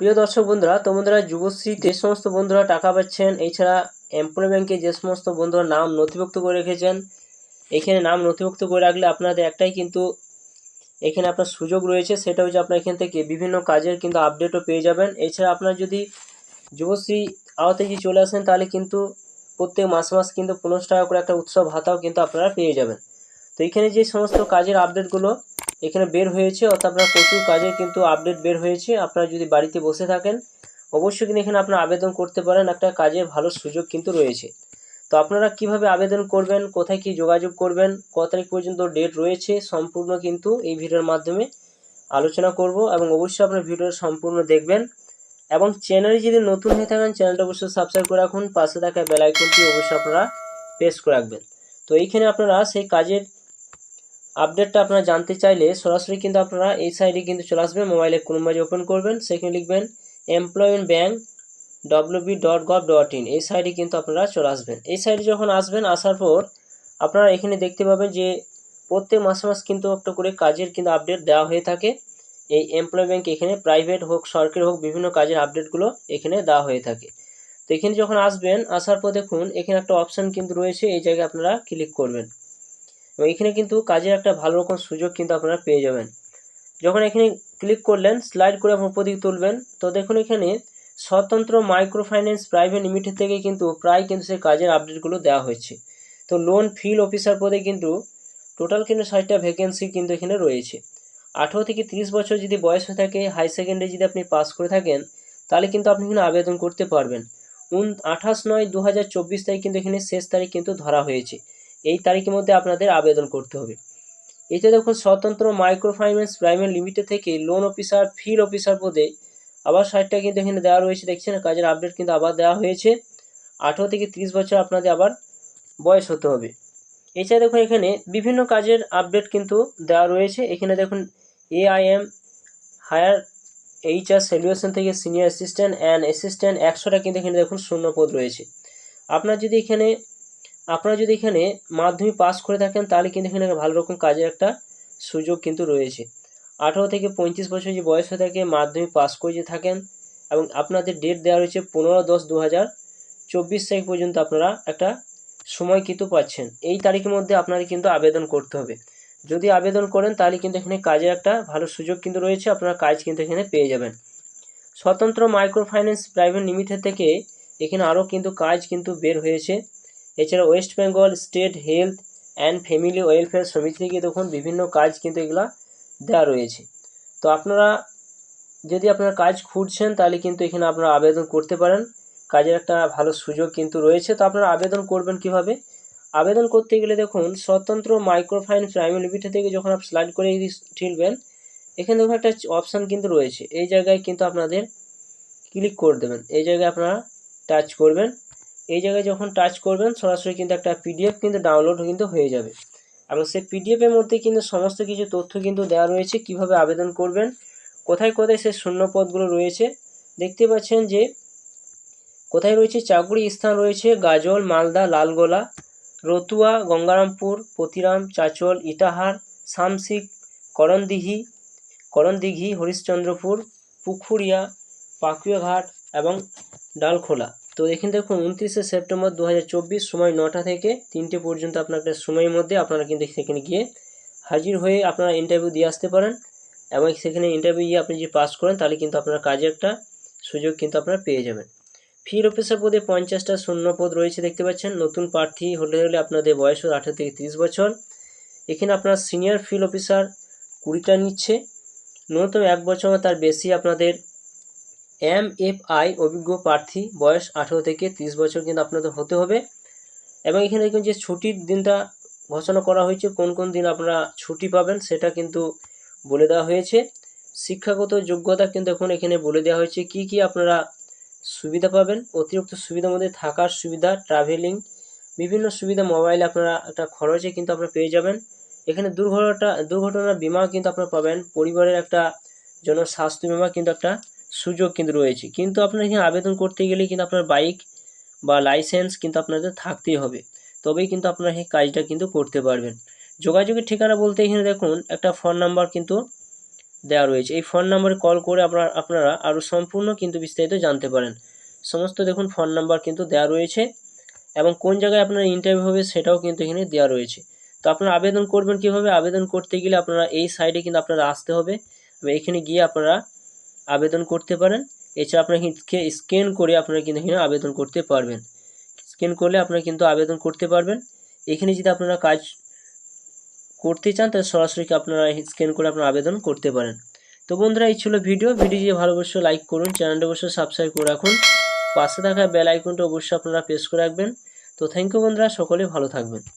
প্রিয় দর্শক বন্ধুরা তোমরা যুবশ্রী যে সমস্ত বন্ধুরা টাকা পাচ্ছেন, এছাড়া এমপ্লয় ব্যাংকে যে সমস্ত বন্ধুরা নাম নথিভুক্ত করে রেখেছেন, এখানে নাম নথিভুক্ত করে রাখলে আপনাদের একটাই কিন্তু এখানে আপনার সুযোগ রয়েছে, সেটা হচ্ছে আপনার এখান থেকে বিভিন্ন কাজের কিন্তু আপডেটও পেয়ে যাবেন। এছাড়া আপনার যদি যুবশ্রী আওতায় যদি চলে আসেন, তাহলে কিন্তু প্রত্যেক মাস মাস কিন্তু পনেরোশো টাকা করে একটা উৎসব ভাতাও কিন্তু আপনারা পেয়ে যাবেন। তো এখানে যে সমস্ত কাজের আপডেটগুলো এখানে বের হয়েছে, অর্থাৎ আপনার প্রচুর কাজের কিন্তু আপডেট বের হয়েছে। আপনারা যদি বাড়িতে বসে থাকেন, অবশ্যই কিন্তু এখানে আপনারা আবেদন করতে পারেন। একটা কাজের ভালো সুযোগ কিন্তু রয়েছে। তো আপনারা কীভাবে আবেদন করবেন, কোথায় কি যোগাযোগ করবেন কত তারিখ পর্যন্ত ডেট রয়েছে, সম্পূর্ণ কিন্তু এই ভিডিওর মাধ্যমে আলোচনা করব এবং অবশ্যই আপনার ভিডিওটা সম্পূর্ণ দেখবেন। এবং চ্যানেলে যদি নতুন হয়ে থাকেন চ্যানেলটা অবশ্যই সাবস্ক্রাইব করে রাখুন। পাশে থাকা বেল আইকনটি অবশ্যই আপনারা প্রেস করে রাখবেন। তো এইখানে আপনারা সেই কাজের আপডেটটা আপনারা জানতে চাইলে সরাসরি কিন্তু আপনারা এই সাইডে কিন্তু চলে আসবেন, মোবাইলে কোনো মাঝে ওপেন করবেন, সেখানে লিখবেন employment bank WB dot gov dot in এই সাইডে কিন্তু আপনারা চলে আসবেন। এই সাইডে যখন আসবেন, আসার পর আপনারা এখানে দেখতে পাবেন যে প্রত্যেক মাসে মাস কিন্তু একটা করে কাজের কিন্তু আপডেট দেওয়া হয়ে থাকে। এই এমপ্লয় ব্যাংক এখানে প্রাইভেট হোক, সরকারি হোক, বিভিন্ন কাজের আপডেটগুলো এখানে দেওয়া হয়ে থাকে। তো এখানে যখন আসবেন, আসার পর দেখুন, এখানে একটা অপশান কিন্তু রয়েছে, এই জায়গায় আপনারা ক্লিক করবেন। এবং এখানে কিন্তু কাজের একটা ভালো রকম সুযোগ কিন্তু আপনারা পেয়ে যাবেন। যখন এখানে ক্লিক করলেন স্লাইড করে আপনার উপর দিকে তুলবেন, তো দেখুন এখানে স্বতন্ত্র মাইক্রো ফাইন্যান্স প্রাইভেট লিমিটেড থেকে কিন্তু প্রায় কিন্তু সেই কাজের আপডেটগুলো দেওয়া হয়েছে। তো লোন ফিল অফিসার পদে কিন্তু টোটাল কিন্তু ষাটটা ভ্যাকেন্সি কিন্তু এখানে রয়েছে। আঠেরো থেকে তিরিশ বছর যদি বয়স হয়ে থাকে হাই সেকেন্ডারি যদি আপনি পাস করে থাকেন, তাহলে কিন্তু আপনি এখানে আবেদন করতে পারবেন। উন আঠাশ নয় দু হাজার চব্বিশ তারিখ কিন্তু এখানে শেষ তারিখ কিন্তু ধরা হয়েছে। এই তারিখের মধ্যে আপনাদের আবেদন করতে হবে। এতে দেখুন, Swatantra micro finance private limited থেকে লোন অফিসার ফিল্ড অফিসার পদে আবার ষাটটা কিন্তু এখানে দেওয়া রয়েছে, দেখছেন? কাজের আপডেট কিন্তু আবার দেওয়া হয়েছে। আঠেরো থেকে তিরিশ বছর আপনাদের আবার বয়স হতে হবে। এছাড়া দেখুন, এখানে বিভিন্ন কাজের আপডেট কিন্তু দেওয়া রয়েছে। এখানে দেখুন এআইএম হায়ার এইচআর সলিউশন থেকে সিনিয়র অ্যাসিস্ট্যান্ট অ্যান্ড অ্যাসিস্ট্যান্ট একশোটা কিন্তু এখানে দেখুন শূন্য পদ রয়েছে। আপনার যদি এখানে আপনারা যদি এখানে মাধ্যমিক পাস করে থাকেন, তাহলে কিন্তু এখানে ভালো রকম কাজের একটা সুযোগ কিন্তু রয়েছে। আঠারো থেকে পঁয়ত্রিশ বছর যে বয়স হয়ে থাকে, মাধ্যমিক পাস করে যে থাকেন এবং আপনাদের ডেট দেওয়া রয়েছে পনেরো দশ দু হাজার চব্বিশ তারিখ পর্যন্ত আপনারা একটা সময় কিন্তু পাচ্ছেন। এই তারিখের মধ্যে আপনাদের কিন্তু আবেদন করতে হবে। যদি আবেদন করেন, তাহলে কিন্তু এখানে কাজের একটা ভালো সুযোগ কিন্তু রয়েছে, আপনারা কাজ কিন্তু এখানে পেয়ে যাবেন। স্বতন্ত্র মাইক্রো ফাইন্যান্স প্রাইভেট লিমিটেড থেকে এখানে আরও কিন্তু কাজ কিন্তু বের হয়েছে। এছাড়া West Bengal state health and family welfare সমিতি থেকে দেখুন, বিভিন্ন কাজ কিন্তু এগুলা দেওয়া রয়েছে। তো আপনারা যদি আপনারা কাজ খুঁজছেন, তাহলে কিন্তু এখানে আপনারা আবেদন করতে পারেন। কাজের একটা ভালো সুযোগ কিন্তু রয়েছে। তো আপনারা আবেদন করবেন কীভাবে? আবেদন করতে গেলে দেখুন, স্বতন্ত্র মাইক্রোফাইন্যান্স প্রাইভেট লিমিটেড থেকে যখন আপনি স্লাইড করে ঠিলবেন, এখানে দেখুন একটা অপশান কিন্তু রয়েছে। এই জায়গায় কিন্তু আপনাদের ক্লিক করে দেবেন। এই জায়গায় আপনারা টাচ করবেন। এই জায়গায় যখন টাচ করবেন, সরাসরি কিন্তু একটা পিডিএফ কিন্তু ডাউনলোড কিন্তু হয়ে যাবে। এবং সেই পিডিএফের মধ্যে কিন্তু সমস্ত কিছু তথ্য কিন্তু দেওয়া রয়েছে, কীভাবে আবেদন করবেন, কোথায় কোথায় সেই শূন্য পদগুলো রয়েছে। দেখতে পাচ্ছেন যে, কোথায় রয়েছে? চাকুরি স্থান রয়েছে, গাজল, মালদা, লালগোলা, রতুয়া, গঙ্গারামপুর পতিরাম চাচল, ইটাহার শামসিক করণদিঘি করণদিঘি, হরিশ্চন্দ্রপুর, পুখুরিয়া, পাকুয়াঘাট এবং ডালখোলা। তো এখানে দেখুন, উনত্রিশে সেপ্টেম্বর দু হাজার চব্বিশ সময় নটা থেকে তিনটে পর্যন্ত আপনার সময়ের মধ্যে আপনারা কিন্তু সেখানে গিয়ে হাজির হয়ে আপনারা ইন্টারভিউ দিয়ে আসতে পারেন এবং সেখানে ইন্টারভিউ দিয়ে আপনি যদি পাস করেন, তাহলে কিন্তু আপনার কাজে একটা সুযোগ কিন্তু আপনারা পেয়ে যাবেন। ফির অফিসার পদে পঞ্চাশটা শূন্য পদ রয়েছে, দেখতে পাচ্ছেন। নতুন প্রার্থী হলে হলে আপনাদের বয়স হল আঠেরো থেকে তিরিশ বছর। এখানে আপনার সিনিয়র ফিল্ড অফিসার কুড়িটা নিচ্ছে। ন্যূনতম এক বছর তার বেশি আপনাদের এম এফ আই অভিজ্ঞ প্রার্থী, বয়স আঠেরো থেকে তিরিশ বছর কিন্তু আপনাদের হতে হবে। এবং এখানে দেখুন যে ছুটির দিনটা ঘোষণা করা হয়েছে, কোন কোন দিন আপনারা ছুটি পাবেন সেটা কিন্তু বলে দেওয়া হয়েছে। শিক্ষাগত যোগ্যতা কিন্তু এখন এখানে বলে দেওয়া হয়েছে, কি কি আপনারা সুবিধা পাবেন, অতিরিক্ত সুবিধার মধ্যে থাকার সুবিধা ট্রাভেলিং বিভিন্ন সুবিধা মোবাইলে আপনারা একটা খরচে কিন্তু আপনারা পেয়ে যাবেন। এখানে দুর্ঘটনা, দুর্ঘটনার বিমা কিন্তু আপনারা পাবেন, পরিবারের একটা জন্য স্বাস্থ্য বিমা কিন্তু একটা সুযোগ কিন্তু রয়েছে। কিন্তু আপনার এখানে আবেদন করতে গেলে কিন্তু আপনার বাইক বা লাইসেন্স কিন্তু আপনাদের থাকতেই হবে। তবেই কিন্তু আপনারা এই কাজটা কিন্তু করতে পারবেন। যোগাযোগের ঠিকানা বলতে এখানে দেখুন, একটা ফোন নাম্বার কিন্তু দেওয়া রয়েছে। এই ফোন নাম্বারে কল করে আপনার, আপনারা আরও সম্পূর্ণ কিন্তু বিস্তারিত জানতে পারেন। সমস্ত দেখুন ফোন নাম্বার কিন্তু দেওয়া রয়েছে এবং কোন জায়গায় আপনার ইন্টারভিউ হবে সেটাও কিন্তু এখানে দেওয়া রয়েছে। তো আপনারা আবেদন করবেন কীভাবে? আবেদন করতে গেলে আপনারা এই সাইডে কিন্তু আপনারা আসতে হবে। এখানে গিয়ে আপনারা আবেদন করতে পারেন। এছাড়া আপনারা স্ক্যান করে আপনারা কিন্তু এখানে আবেদন করতে পারবেন। স্ক্যান করলে আপনারা কিন্তু আবেদন করতে পারবেন। এখানে যদি আপনারা কাজ করতে চান, তাহলে সরাসরি আপনারা স্ক্যান করে আপনারা আবেদন করতে পারেন। তো বন্ধুরা, এই ছিল ভিডিও ভিডিও যদি ভালো অবশ্যই লাইক করুন চ্যানেলটা অবশ্যই সাবস্ক্রাইব করে রাখুন। পাশে থাকা বেল আইকনটা অবশ্যই আপনারা প্রেস করে রাখবেন। তো থ্যাংক ইউ বন্ধুরা, সকলে ভালো থাকবেন।